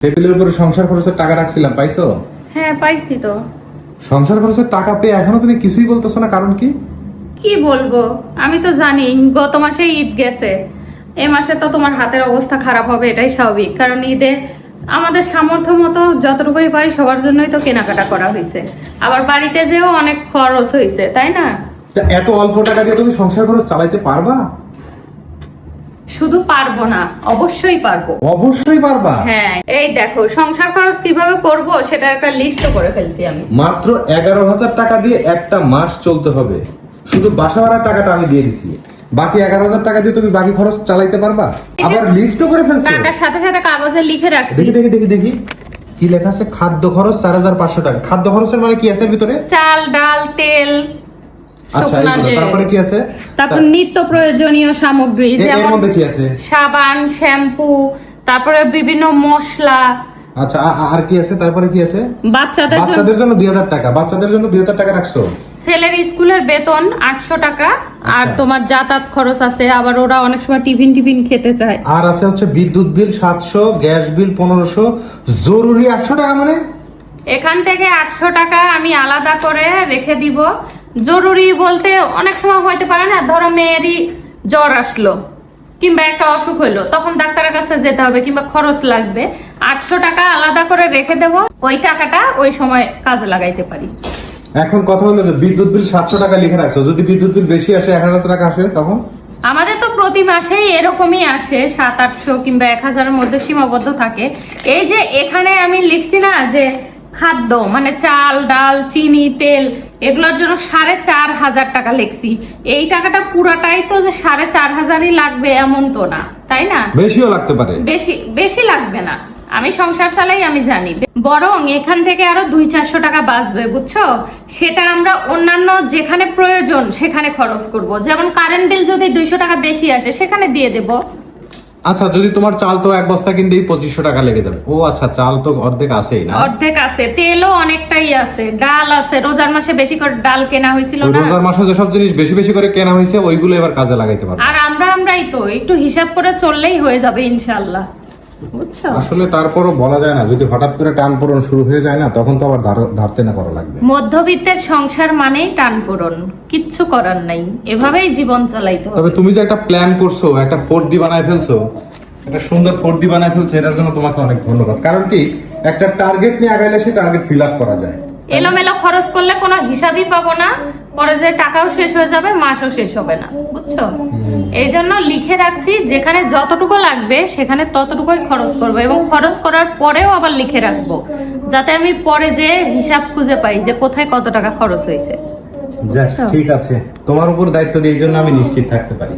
টেবিলের উপরে সংসার খরচের টাকা রাখছিলাম পাইছো? হ্যাঁ পাইছি তো। সংসার খরচের টাকা পেয়ে এখনও তুমি কিছুই বলতেছো না কারণ কি? কি বলব? আমি তো জানি গত মাসে ঈদ গেছে। এ মাসে তো তোমার হাতের অবস্থা খারাপ হবে এটাই স্বাভাবিক। কারণ ঈদে আমাদের সামর্থ্য মতো যতটুকুই পারি সবার জন্যই তো কেনাকাটা করা হয়েছে। আবার বাড়িতে যেও অনেক খরচ হয়েছে তাই না? এত অল্প টাকা দিয়ে তুমি সংসার খরচ চালাইতে পারবা? শুধু পারব না অবশ্যই পারব। অবশ্যই পারবা? হ্যাঁ এই দেখো সংসার খরচ কীভাবে করব সেটা একটা লিস্ট করে ফেলছি আমি। মাত্র এগারো হাজার টাকা দিয়ে একটা মাস চলতে হবে। শুধু বাসা ভাড়ার টাকাটা আমি দিয়ে দিছি। বাকি এগারো হাজার টাকা দিয়ে তুমি বাকি খরচ চালাইতে পারবা? আবার লিস্টও করে ফেলছো। টাকার সাথে সাথে কাগজে লিখে রাখছি। দেখি দেখি দেখি দেখি। কি লেখা আছে? খাদ্য খরচ চার হাজার পাঁচশো টাকা। খাদ্য খরচের মানে কি আছে ভিতরে? চাল ডাল তেল শুকনা তারপরে কি আছে? তারপর নিত্য প্রয়োজনীয় সামগ্রী যেমন সাবান শ্যাম্পু তারপরে বিভিন্ন মশলা। আচ্ছা আর কি আছে? তারপরে কি আছে? বাচ্চাদের বাচ্চাদের জন্য দুই হাজার টাকা। বাচ্চাদের জন্য দুই হাজার টাকা রাখছো? ছেলের স্কুলের বেতন আটশো টাকা। আর আচ্ছা। তোমার যাতায়াত খরচ আছে। আবার ওরা অনেক সময় টিফিন টিফিন খেতে চায়। আর আছে হচ্ছে বিদ্যুৎ বিল সাতশো গ্যাস বিল পনেরোশো। জরুরি আটশো টাকা মানে? এখান থেকে আটশো টাকা আমি আলাদা করে রেখে দিব। জরুরি বলতে অনেক সময় হইতে পারে না ধরো মেয়েরই জ্বর আসলো কিংবা একটা অসুখ হইল তখন ডাক্তারের কাছে যেতে হবে কিংবা খরচ লাগবে। আটশো টাকা আলাদা করে রেখে দেব ওই টাকাটা ওই সময় কাজে লাগাইতে পারি। এখন কথা হলো যে বিদ্যুৎ বিল সাতশো টাকা লিখে রাখছো যদি বিদ্যুৎ বিল বেশি আসে এক হাজার টাকা আসে তখন? আমাদের তো প্রতি মাসেই এরকমই আসে সাত আটশো কিংবা এক হাজারের মধ্যে সীমাবদ্ধ থাকে। এই যে এখানে আমি লিখছি না যে খাদ্য মানে চাল ডাল চিনি তেল এগুলোর জন্য সাড়ে চার হাজার টাকা লেখছি। এই টাকাটা পুরাটাই তো যে সাড়ে চার হাজারই লাগবে এমন তো না তাই না? বেশিও লাগতে পারে। বেশি বেশি লাগবে না। আমি সংসার চালাই আমি জানি। বরং এখান থেকে আরও দুই চারশো টাকা বাঁচবে বুঝছ? সেটা আমরা অন্যান্য যেখানে প্রয়োজন সেখানে খরচ করব। যেমন কারেন্ট বিল যদি দুইশো টাকা বেশি আসে সেখানে দিয়ে দেব। আচ্ছা যদি তোমার চাল তো এক বস্তা কিনতেই পঁচিশশো টাকা লেগে যাবে। ও আচ্ছা চাল তো অর্ধেক আছেই না? অর্ধেক আছে তেলও অনেকটাই আছে ডাল আছে রোজার মাসে বেশি করে ডাল কেনা হয়েছিল না? রোজার মাসে যেসব জিনিস বেশি বেশি করে কেনা হয়েছে ওইগুলো এবার কাজে লাগাইতে পারব। আর আমরা আমরাই তো একটু হিসাব করে চললেই হয়ে যাবে ইনশাল্লাহ বুঝছ? আসলে তারপরও বলা যায় না যদি হঠাৎ করে টান পূরণ শুরু হয়ে যায় না তখন তো আবার ধার- ধারতে না করা লাগবে। মধ্যবিত্তের সংসার মানেই টান পূরণ কিচ্ছু করার নাই এভাবেই জীবন চালাইতে হবে। তবে তুমি যে একটা প্ল্যান করছ একটা ফোর্দি বানায় ফেলছো একটা সুন্দর ফোর্দি বানায় ফেলছো এটার জন্য তোমাকে অনেক ধন্যবাদ। কারণ কি? একটা টার্গেট নিয়ে আগাইলে সেই টার্গেট ফিল আপ করা যায়। এলোমেলো খরচ করলে কোনো হিসাবই পাবো না পরে যে টাকাও শেষ হয়ে যাবে মাসও শেষ হবে না বুঝছ? এই জন্য লিখে রাখছি যেখানে যতটুকু লাগবে সেখানে ততটুকুই খরচ করব এবং খরচ করার পরেও আবার লিখে রাখব যাতে আমি পরে যে হিসাব খুঁজে পাই যে কোথায় কত টাকা খরচ হয়েছে। ঠিক আছে। তোমার উপর দায়িত্ব দিয়ে জন্য আমি নিশ্চিত থাকতে পারি।